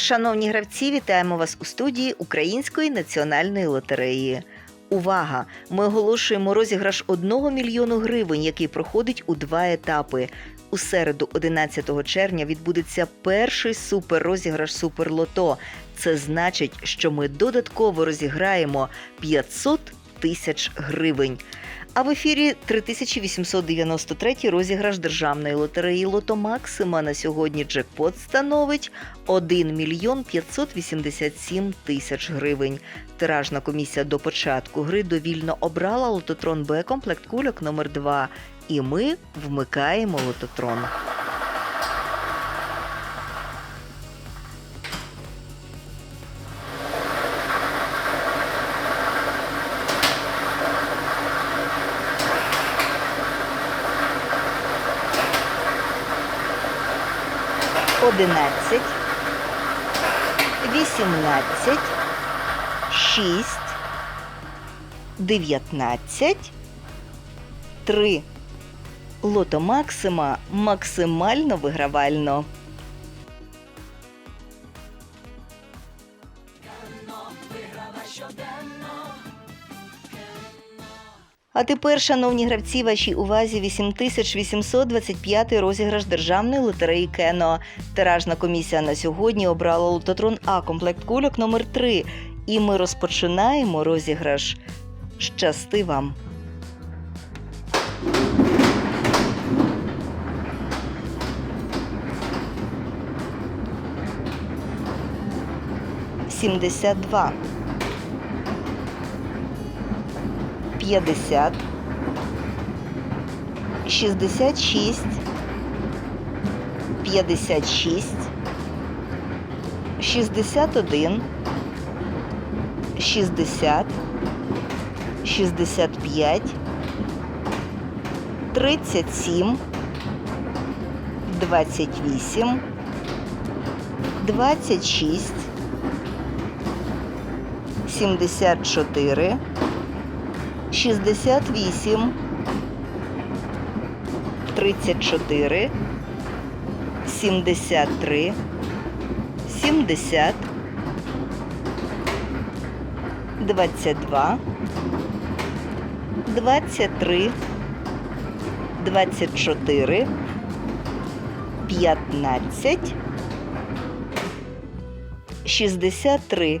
Шановні гравці, вітаємо вас у студії Української національної лотереї. Увага! Ми оголошуємо розіграш 1 мільйону гривень, який проходить у два етапи. У середу, 11 червня, відбудеться перший суперрозіграш Суперлото. Це значить, що ми додатково розіграємо 500 тисяч гривень. А в ефірі 3893 розіграш державної лотереї Лото Максима. На сьогодні джекпот становить 1 мільйон 587 тисяч гривень. Тиражна комісія до початку гри довільно обрала лототрон Б комплект кульок номер 2 І ми вмикаємо лототрон. Одинадцять, вісімнадцять, шість, дев'ятнадцять, три. Лото Максима максимально вигравально. А тепер, шановні гравці, вашій увазі 8825 розіграш державної лотереї Кено. Тиражна комісія на сьогодні обрала лототрон А комплект кульок номер 3 І ми розпочинаємо розіграш. Щасти вам! Сімдесят два. 50, 66, 56, 61, 60, 65, 37, 28, 26, 74, 68, 34, 73, 70, 22, 23, 24, 15, 63.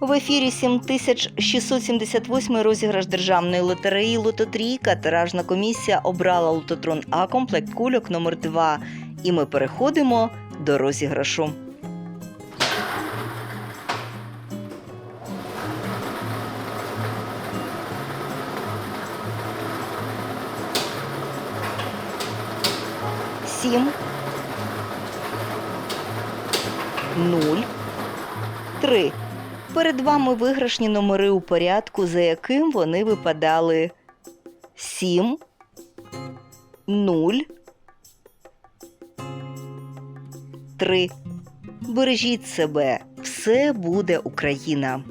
В ефірі 7678 розіграш державної лотереї Лототрійка. Тиражна комісія обрала лототрон А комплект кульок номер 2 І ми переходимо до розіграшу. Сім. Нуль. Три. Перед вами виграшні номери у порядку, за яким вони випадали 7, 0, 3. Бережіть себе, все буде Україна.